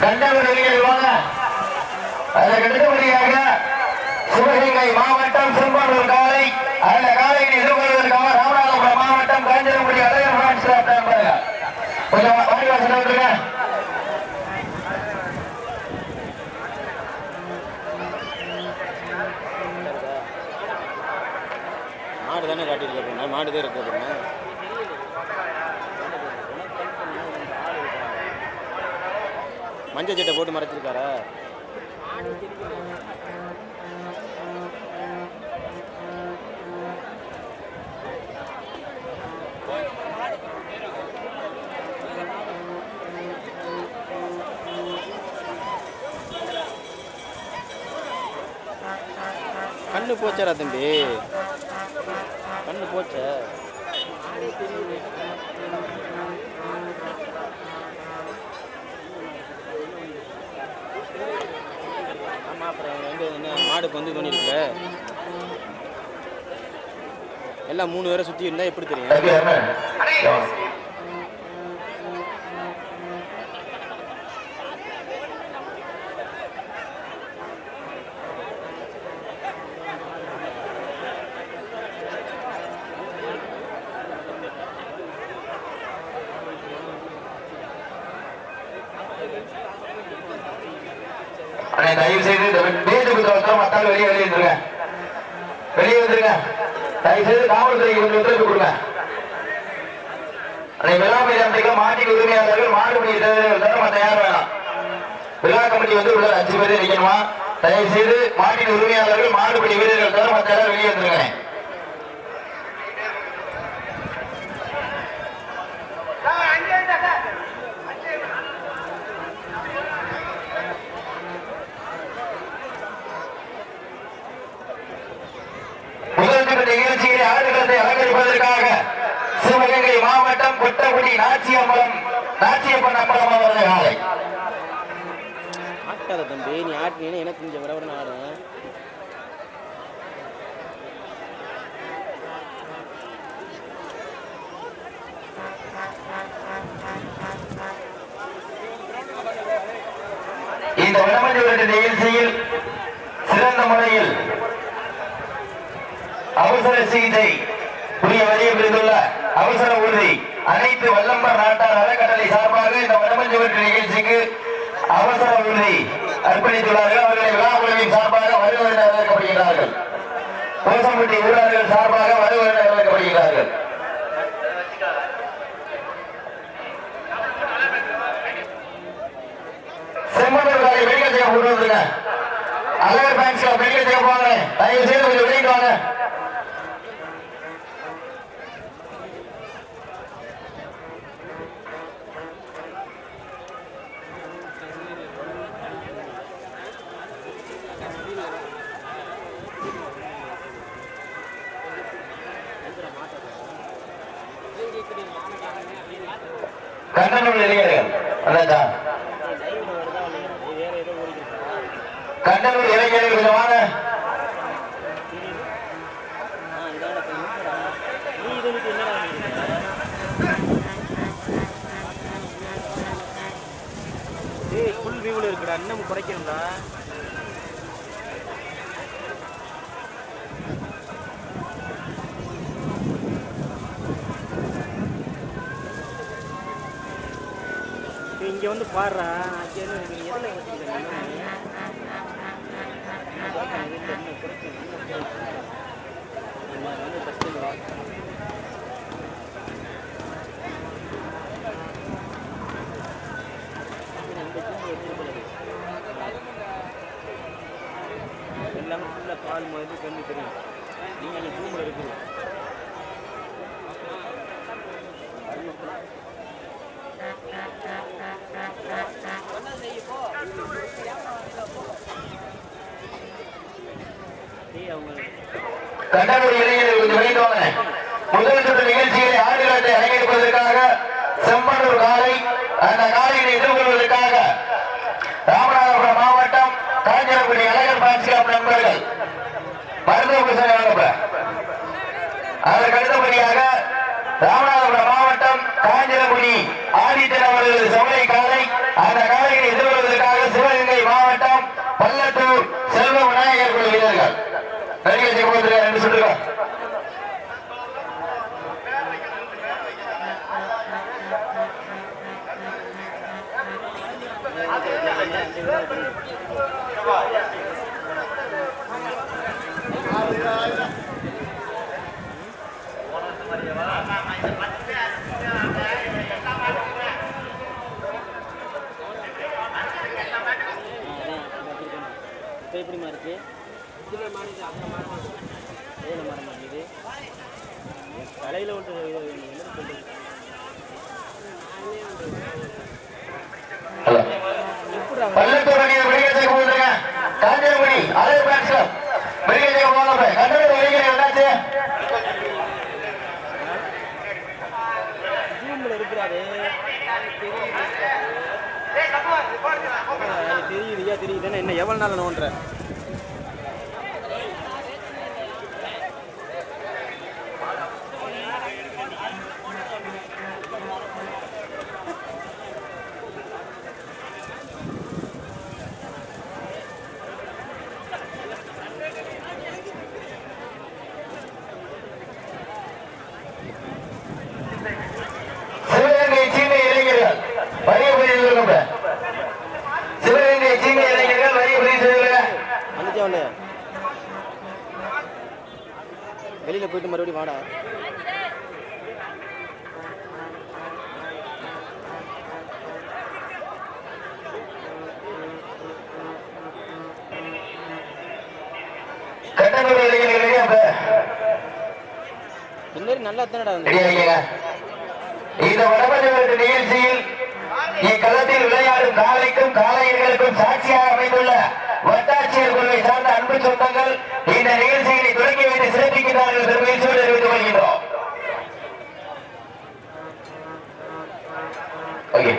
கண்டவர் வாங்க அதற்கு அடுத்தபடியாக சிவகங்கை மாவட்டம் செம்பனூர் காலை அந்த காலையை எதிர்கொள்வதற்காக ராமநாதபுரம் மாவட்டம் காஞ்சிரங்குடி அழகர் பிரான்ஸ் கொஞ்சம் வாடி விட்டுருங்க. மாடு தானே காட்டியிருக்க பொண்ணு மாடு தான் இருக்க மஞ்சள் சட்டை போட்டு மறைச்சிருக்காரா? கண்ணு போச்சாரா தம்பி? கண்ணு போச்சா? ஆமா அப்புறம் வந்து என்ன மாடு வந்து தோணிருக்குல்ல எல்லாம் மூணு பேரை சுற்றி இருந்தால் எப்படி தெரியும்? அண்ணே, தயவு செய்து இந்த பேச்சு புத்தகத்தில் மத்தால் வெளியே வெளியே வந்துருங்க வெளியே வந்துருங்க. தயவு செய்து காவல்துறைக்கு கொஞ்சம் ஒத்துழைப்பு கொடுங்க. அன்னை விழா மைதானத்துக்கு மாட்டின் உரிமையாளர்கள் மாடுபிடி தவிர மற்ற தயார் வேணாம். விழா கமிட்டி வந்து உள்ள அஞ்சு பேர் நிற்கணுமா தயவு செய்து மாட்டின் உரிமையாளர்கள் மாடுபிடி வீரர்கள் தவிர மற்ற வெளியே வந்துருங்க முதல் சுற்று நிகழ்ச்சியில் ஆடுகளத்தை அலங்கரிப்பதற்காக சிவகங்கை மாவட்டம் கொட்டகுடி நாச்சியம்பலம் நாச்சியப்பன் அம்பலம் அவர்கள் ஆலை ஆட்டாத தம்பி நீ ஆட்டினீன்னு எனக்கு கொஞ்சம் ஆடுவேன் இந்த வடமஞ்சி நிகழ்ச்சியில் சிறந்த முறையில் அவசர சிகிச்சை புதிய வழியை புரிந்துள்ள அவசர உறுதி. அனைத்து வல்லம்பர் நாட்டார் அறக்கட்டளை சார்பாக இந்த வடமஞ்சி நிகழ்ச்சிக்கு அவசர உறுதி. அர்ப்பணித்துள்ளார்கள். அவர்களை விழா உலகின் சார்பாக வருவதென வரவேற்கப்படுகிறார்கள் கோசம்பட்டி ஊரார்கள் சார்பாக வருவதென வரவேற்கப்படுகிறார்கள் செம்மந்தூர் காலை மெடிக்கல் செக்கப் கொண்டு வந்துருங்க அழகர் பேங்க்ஸ்ல மெடிக்கல் செக்கப் வாங்க தயவு செய்து கொஞ்சம் வெளியிட்டு வாங்க. கண்ணனூர் இளைஞர்கள் அதாச்சா வேற ஏதோ ஓடிக்கிறா இளைஞர்கள் கொஞ்சம் ஆ நீ ஃபுல் வியூவில் இருக்குடா இன்னும் குறைக்கணும்டா. இங்கே வந்து பாடுறா எல்லாமே ஃபுல்லாக பால் மாதிரி கண்டு தெரியும். நீங்கள் அந்த ரூமில் இருக்கிறீங்க. ஏய் அவங்க முதல் சுற்று நிகழ்ச்சியில் காலை அந்த காலையை எதிர்கொள்வதற்காக ராமநாதபுரம் மாவட்டம் காஞ்சிரங்குடி அழகர் பான்சிகாப் நண்பர்கள் மருத்துவ பிரச்சனை அதற்கு அடுத்தபடியாக ராமநாதபுரம் மாவட்டம் காஞ்சிரங்குடி ஆதித்தன் அவர்கள் காஞ்சனகுடி அழகு பேட்ஸ் கிளப் வெளியேற்ற போங்க கண்டன வெளியே என்னாச்சு? ஜூமில் இருக்கிறாரு. தெரியுதுயா தெரியுது. என்ன எவ்வளோ நாள் நோன்ற வந்துச்சா ஒன்று வெளியில் போயிட்டு மறுபடியும் வாடா. கட்டணூர் நல்லா தானடா இந்த நிகழ்ச்சியில் இக்களத்தில் விளையாடும் காலைக்கும் காலையர்களுக்கும் சாட்சியாக அமைந்துள்ள வட்டாட்சியர் குழுவை சார்ந்த அன்பு சொந்தங்கள் இந்த நிகழ்ச்சிகளை தொடங்கி வைத்து சிறப்பிக்கிறார்கள் பெருமகிழ்ச்சியோடு தெரிவித்துக் கொள்கிறோம் ஓகே.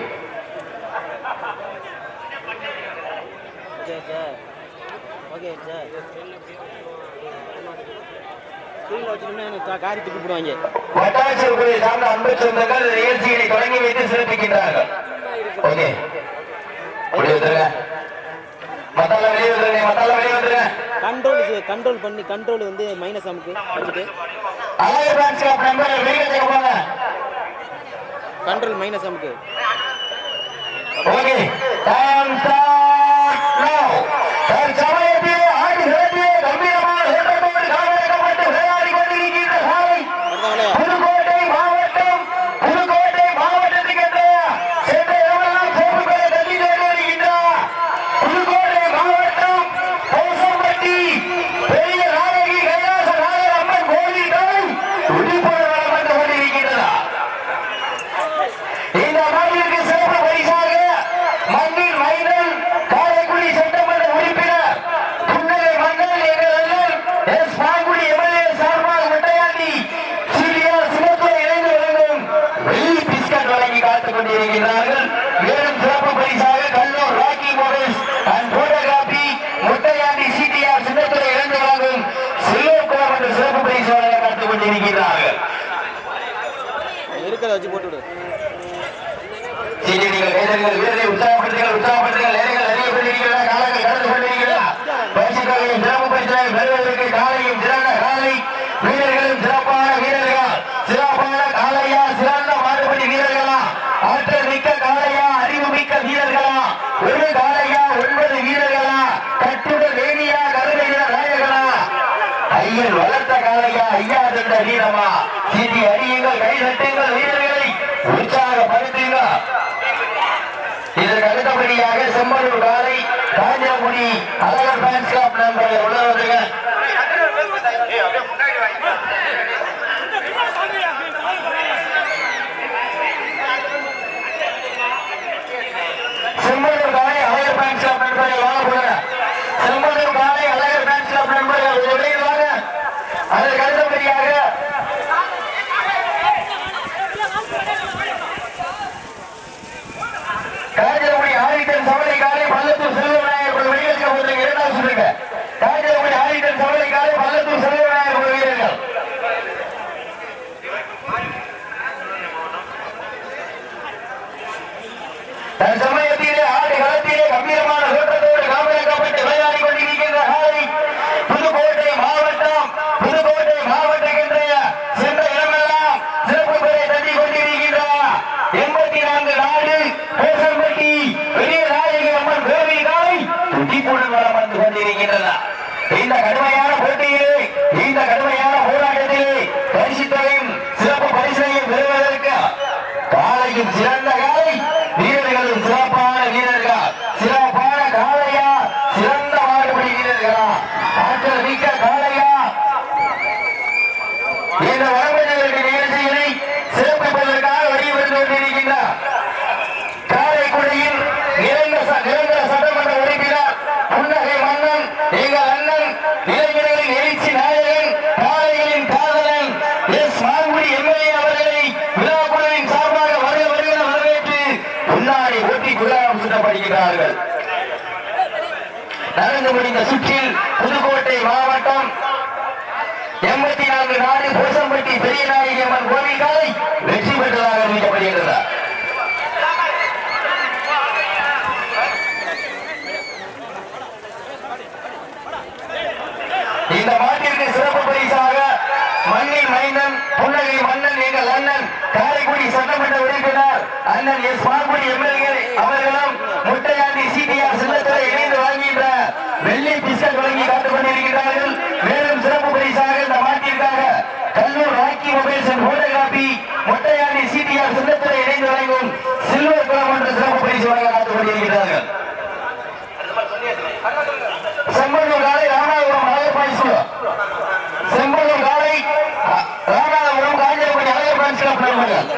ஓகே சார் காரி வட்டாட்சியர் குழுவை சார்ந்த அன்பு சொந்தங்கள் நிகழ்ச்சிகளை தொடங்கி வைத்து சிறப்பிக்கின்றார்கள். ஓகே அப்படி வந்துருங்க மத்தால வெளியே வந்துருங்க மத்தால வெளியே வந்துருங்க கண்ட்ரோல் கண்ட்ரோல் பண்ணி கண்ட்ரோல் வந்து மைனஸ் அமுக்கு கண்ட்ரோல் மைனஸ் அமுக்கு ஓகே டைம் ஸ்டார்ட் நவ தற்சமயத்தில் ஆடி சிறப்பிய கம்பீரமான ஓட்டத்தோடு காவலிக்கப்பட்டு விளையாடி கொண்டிருக்கின்ற சாலை வருதாங்களே புதுக்கோட்டை மாவட்டம் புதுக்கோட்டை மாவட்டத்துக்கு என்ற சென்ற இடமெல்லாம் சோப்பு பெற தள்ளி தேடி வருகின்றார் புதுக்கோட்டை மாவட்டம் கௌசம்பட்டி பெரிய நாயகி கைலாச நாயர் அம்மன் கோவில்கள் துடிப்போடு வளம் வந்து கொண்டிருக்கின்றதா இந்த நாளிற்கு சிறப்பு பரிசாக மண்ணில் மைதல் காரைக்குடி சட்டமன்ற உறுப்பினர் புன்னகை மன்னன் எங்கள் அண்ணன் எஸ் பாங்குடி எம்எல்ஏ சார்பாக முட்டையாண்டி சிடிஆர் சிவத்துறை இணைந்து வழங்கும் வெள்ளி பிஸ்கட் வழங்கி காத்துக் கொண்டிருக்கிறார்கள் மேலும் சிறப்பு பரிசாக Kallur Rocky mobiles and photography Muttaiyandi CDR Chinnathurai இணைந்து வழங்கும் சில்வர் கோர் என்ற சிறப்பு பரிசு வழங்க காத்துக் கொண்டிருக்கிறார்கள் இருக்கிறத வச்சு போட்டு விடு சீட்டி வீரரை உற்சாகப்படுத்துங்கள் உற்சாகப்படுத்துங்கள். நேரங்கள் நிறைய பெற்றிருக்கிறதா காலங்கள் கடந்து கொண்டிருக்கிறதா சிறப்பு பெறுவதற்கு காலையும் சிறந்த காலை வீரர்களும் சிறப்பான வீரர்கள். சிறப்பான காலையா சிறந்த மாறுபடி வீரர்களா? ஆற்றல் மிக்க காலையா அறிவு மிக்க வீரர்களா? ஒரு காலையா ஒன்பது வீரர்களா? வேணியா நாயகனா? ஐயன் வளர்த்த காலையா ஐயா சென்ற வீரமா? சீட்டி அறியுங்கள் கை சட்டுங்கள் வீரர்களை உற்சாகப்படுத்துங்கள் இதற்கு அடுத்தபடியாக செம்மலூர் காலை காஞ்சாங்குடி அழகர் ஃபேன்ஸ் கிளப் நண்பர்கள் உள்ளவருங்க செம்மலூர் காலை அழகர் ஃபேன்ஸ் கிளப் நண்பர்கள் வாங்க போடுங்க கம்பீரமான தோற்றத்தோடு காவலாக்கப்பட்டு விளையாடி கொண்டிருக்கின்ற ஹாரி புதுக்கோட்டை மாவட்டம் புதுக்கோட்டை சிறப்பு பெறை தள்ளி கொண்டிருக்கின்ற நாடு பேசம்பட்டி பெரிய நாயகி அம்மன் கோவில் காலை துடிப்புடன் வளம் வந்து கொண்டிருக்கின்றன. இந்த கடுமையான போட்டியிலே இந்த கடுமையான போராட்டத்திலே பரிசுத்தையும் சிறப்பு பரிசையும் சிறந்த குழாம் நடந்து முடிந்த சுற்றில் புதுக்கோட்டை மாவட்டம் எண்பத்தி நான்கு நாடு பூசம்பட்டி பெரியநாயகி அம்மன் கோவில் காலை வெற்றி பெற்றதாக அறிவிக்கப்படுகின்றன. இந்த மாட்டிற்கு சிறப்பு பரிசாக மண்ணின் மைந்தன் புன்னகை மன்னன் அண்ணன் காரைக்குடி சட்டமன்ற உறுப்பினர் அண்ணன் எஸ் மாங்குடி எம்எல்ஏ அவர்களும் முட்டையாண்டி சிபிஆர் சின்னத்துறை இணைந்து வாங்குகின்ற வெள்ளி பிஸ்கட் வழங்கி காத்துக் கொண்டிருக்கிறார்கள் மேலும் சிறப்பு பரிசாக இந்த மாட்டிற்காக Kallur Rocky mobiles and photography Muttaiyandi CBR Chinnathurai இணைந்து வழங்கும் சில்வர் குளம் என்ற சிறப்பு பரிசு வழங்க காத்துக் கொண்டிருக்கிறார்கள். செம்பல்லூர் காலை ராமநாதபுரம் அழகர் பாய்சு பாய்சு